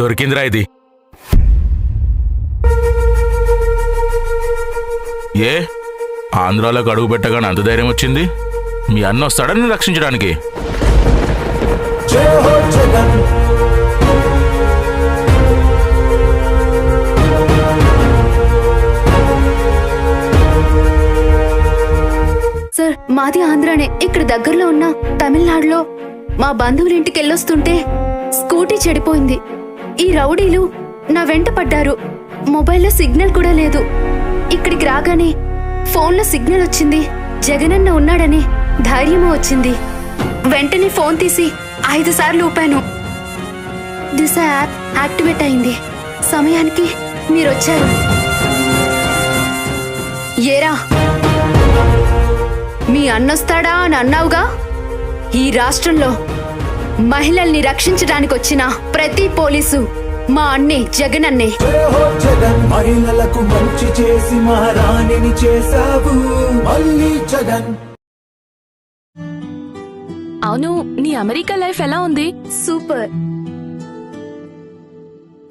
దొరికిందిరా ఇది. ఏ? ఆంధ్రాలోకి అడుగు పెట్టగానే అంత ధైర్యం వచ్చింది? మీ అన్న వస్తాడని రక్షించడానికి? సార్ మాది ఆంధ్రానే. ఇక్కడ దగ్గరలో ఉన్న తమిళనాడులో మా బంధువుల ఇంటికి వెళ్ళొస్తుంటే స్కూటీ చెడిపోయింది. ఈ రౌడీలు నా వెంట పడ్డారు. మొబైల్లో సిగ్నల్ కూడా లేదు. ఇక్కడికి రాగానే ఫోన్లో సిగ్నల్ వచ్చింది. జగనన్న ఉన్నాడని ధైర్యమూ వచ్చింది. వెంటనే ఫోన్ తీసి ఐదు సార్లు ఊపాను. దిశ యాప్ యాక్టివేట్ అయింది. సమయానికి మీరొచ్చారు. ఏరా? మీ అన్నొస్తాడా అని అన్నావుగా? ఈ రాష్ట్రంలో మహిళల్ని రక్షించడానికి వచ్చిన ప్రతి పోలీసు. మా అన్నే జగనన్నే జయ హో జగన్ మహిళలకు మంచి చేసి మహారాణిని చేశావు. మళ్ళీ జగన్. అవును నీ అమెరికా లైఫ్ ఎలా ఉంది? సూపర్.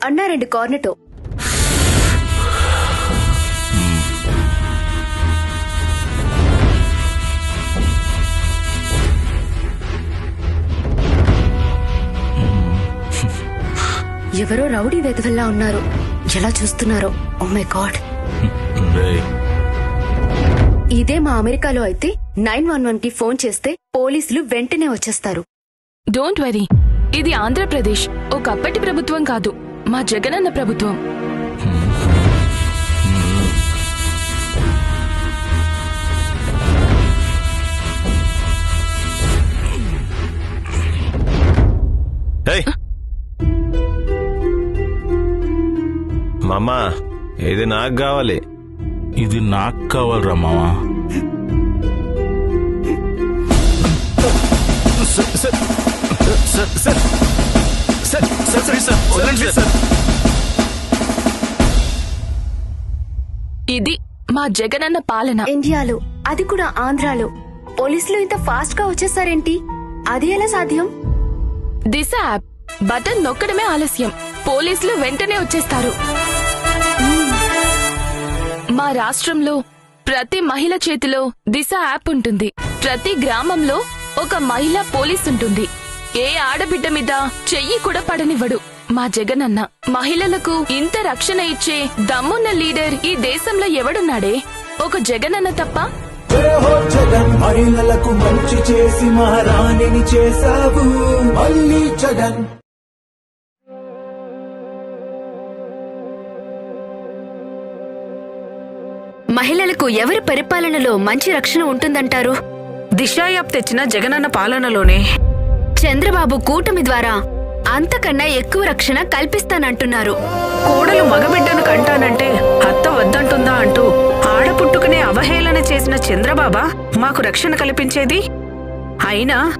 అన్నారండి కార్నెటో. ఎవరో రౌడీ వెధవల్లా ఉన్నారు. ఎలా చూస్తున్నారో? ఓ మై గాడ్ ఇదే మా అమెరికాలో అయితే నైన్ వన్ వన్కి ఫోన్ చేస్తే పోలీసులు వెంటనే వచ్చేస్తారు. డోంట్ వరీ ఇది ఆంధ్రప్రదేశ్. ఒకప్పటి ప్రభుత్వం కాదు. మా జగనన్న ప్రభుత్వం. ఏయ్ మామా ఇది నాకు కావాలి? ఇది నాకు కావాలరా మావా ఇది మా జగనన్న పాలన. ఇండియాలో అది కూడా ఆంధ్రాలో. పోలీసులు ఇంత ఫాస్ట్గా వచ్చేసారేంటి? అది ఎలా సాధ్యం? దిశ యాప్. బటన్ నొక్కడమే ఆలస్యం. పోలీసులు వెంటనే వచ్చేస్తారు. మా రాష్ట్రంలో ప్రతి మహిళ చేతిలో దిశ యాప్ ఉంటుంది. ప్రతి గ్రామంలో ఒక మహిళా పోలీస్ ఉంటుంది. ఏ ఆడబిడ్డ మీద చెయ్యి కూడా పడనివ్వడు. మా జగనన్న మహిళలకు ఇంత రక్షణ ఇచ్చే దమ్మున్న లీడర్ ఈ దేశంలో ఎవడున్నాడే? ఒక జగనన్న తప్ప? జగన్ మహిళలకు మంచి చేసి మహారాణిని చేశావు. మళ్ళీ జగన్. మహిళలకు ఎవరి పరిపాలనలో మంచి రక్షణ ఉంటుందంటారు? దిశ యాప్ తెచ్చిన జగనన్న పాలనలోనే. చంద్రబాబు కూటమి ద్వారా అంతకన్నా ఎక్కువ రక్షణ కల్పిస్తానంటున్నారు. కోడలు మగబిడ్డను కంటానంటే అత్త వద్దంటుందా అంటూ ఆడపుట్టుకునే అవహేళన చేసిన చంద్రబాబా మాకు రక్షణ కల్పించేది? అయినా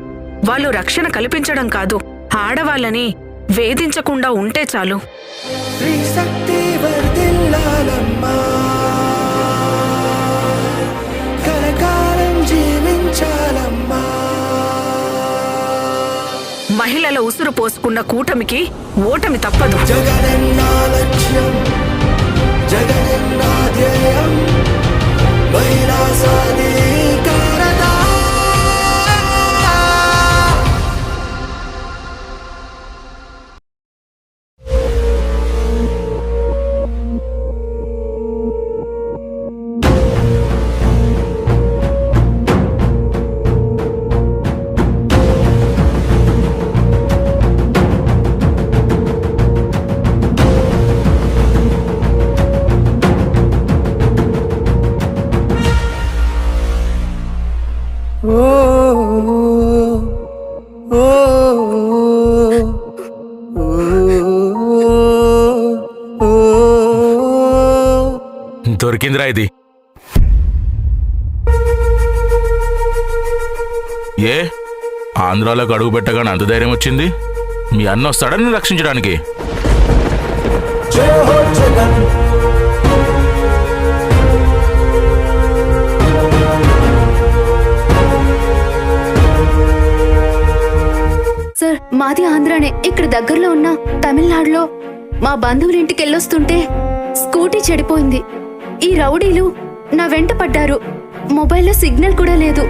వాళ్ళు రక్షణ కల్పించడం కాదు ఆడవాళ్ళని వేధించకుండా ఉంటే చాలు. శక్తి వర్ధిల్లాలమ్మా. జీవించాలమ్మా. మహిళల ఉసురు పోసుకున్న కూటమికి ఓటమి తప్పదు. జగనన్నా లక్ష్యం జగనన్నా ధ్యేయం మహిళా దొరికిందిరా ఇది. ఏ? ఆంధ్రాలోకి అడుగు పెట్టగానే అంత ధైర్యం వచ్చింది? మీ అన్న వస్తాడని రక్షించడానికి? సార్ మాది ఆంధ్రానే. ఇక్కడ దగ్గరలో ఉన్న తమిళనాడులో మా బంధువుల ఇంటికి వెళ్ళొస్తుంటే స్కూటీ చెడిపోయింది. ఈ రౌడీలు నా వెంట పడ్డారు. మొబైల్లో సిగ్నల్ కూడా లేదు.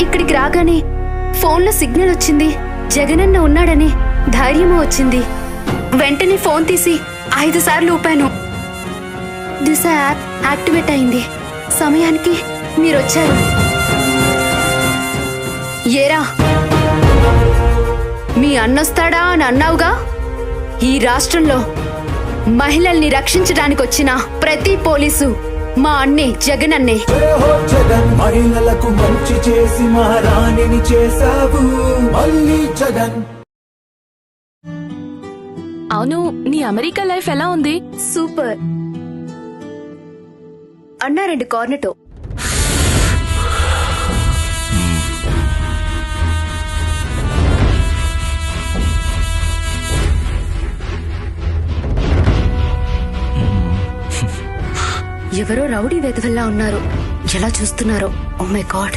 ఇక్కడికి రాగానే ఫోన్లో సిగ్నల్ వచ్చింది. జగనన్న ఉన్నాడని ధైర్యము వచ్చింది. వెంటనే ఫోన్ తీసి ఐదు సార్లు ఊపాను. దిశ యాప్ యాక్టివేట్ అయింది. సమయానికి మీరొచ్చారు. ఏరా? మీ అన్నొస్తాడా అని అన్నావుగా? ఈ రాష్ట్రంలో మహిళల్ని రక్షించడానికి వచ్చిన ప్రతి పోలీసు మా అన్నే జగనన్నే జయ హో జగన్ మహిళలకు మంచి చేసి మహారాణిని చేశావు. మళ్ళీ జగన్. అవును నీ అమెరికా లైఫ్ ఎలా ఉంది? సూపర్. అన్నారండి కార్నెటో. ఎవరో రౌడీ వెధవల్లా ఉన్నారు. ఎలా చూస్తున్నారో? ఓ మై గాడ్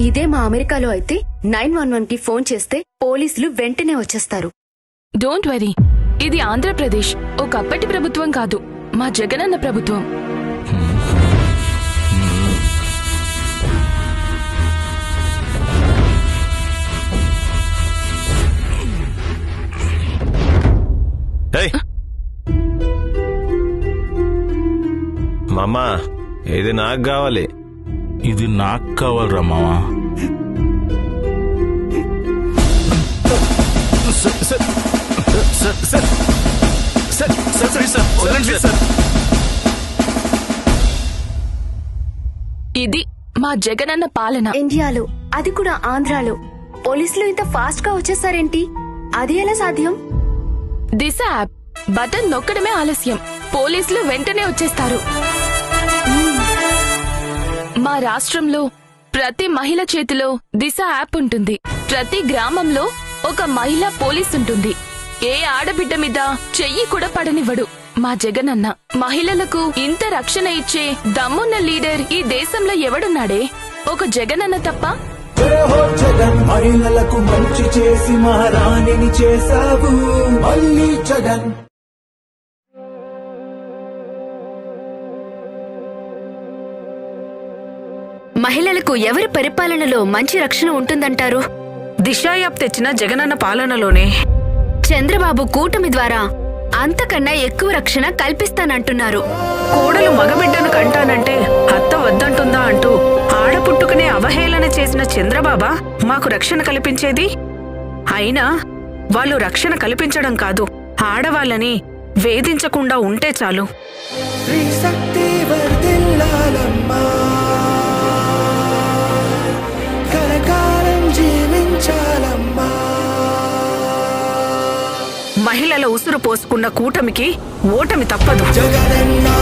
ఇదే మా అమెరికాలో అయితే నైన్ వన్ వన్కి ఫోన్ చేస్తే పోలీసులు వెంటనే వచ్చేస్తారు. డోంట్ వరీ ఇది ఆంధ్రప్రదేశ్. ఒకప్పటి ప్రభుత్వం కాదు. మా జగనన్న ప్రభుత్వం. మామా ఇది నాకు కావాలి? ఇది నాకు కావాలరా మావా sir, sir, sir, sir, sir, sir, sir, sir, వదలండి సార్. ఇది మా జగనన్న పాలన. ఇండియాలో అది కూడా ఆంధ్రాలో. పోలీసులు ఇంత ఫాస్ట్గా వచ్చేసారేంటి? అది ఎలా సాధ్యం? దిశ యాప్. బటన్ నొక్కడమే ఆలస్యం. పోలీసులు వెంటనే వచ్చేస్తారు. మా రాష్ట్రంలో ప్రతి మహిళ చేతిలో దిశ యాప్ ఉంటుంది. ప్రతి గ్రామంలో ఒక మహిళా పోలీస్ ఉంటుంది. ఏ ఆడబిడ్డ మీద చెయ్యి కూడా పడనివ్వడు. మా జగనన్న మహిళలకు ఇంత రక్షణ ఇచ్చే దమ్మున్న లీడర్ ఈ దేశంలో ఎవడున్నాడే? ఒక జగనన్న తప్ప? జగన్ మహిళలకు మంచి చేసి మహారాణిని చేశావు. మళ్ళీ జగన్. మహిళలకు ఎవరి పరిపాలనలో మంచి రక్షణ ఉంటుందంటారు? దిశా యాప్ తెచ్చిన జగనన్న పాలనలోనే. చంద్రబాబు కూటమి ద్వారా అంతకన్నా ఎక్కువ రక్షణ కల్పిస్తానంటున్నారు. కోడలు మగబిడ్డను కంటానంటే అత్త వద్దంటుందా అంటూ ఆడపుట్టుకునే అవహేళన చేసిన చంద్రబాబా మాకు రక్షణ కల్పించేది? అయినా వాళ్ళు రక్షణ కల్పించడం కాదు ఆడవాళ్ళని వేధించకుండా ఉంటే చాలు. శక్తి వర్ధిల్లాలమ్మా. మహిళల ఉసురు పోసుకున్న కూటమికి ఓటమి తప్పదు. జగనన్నా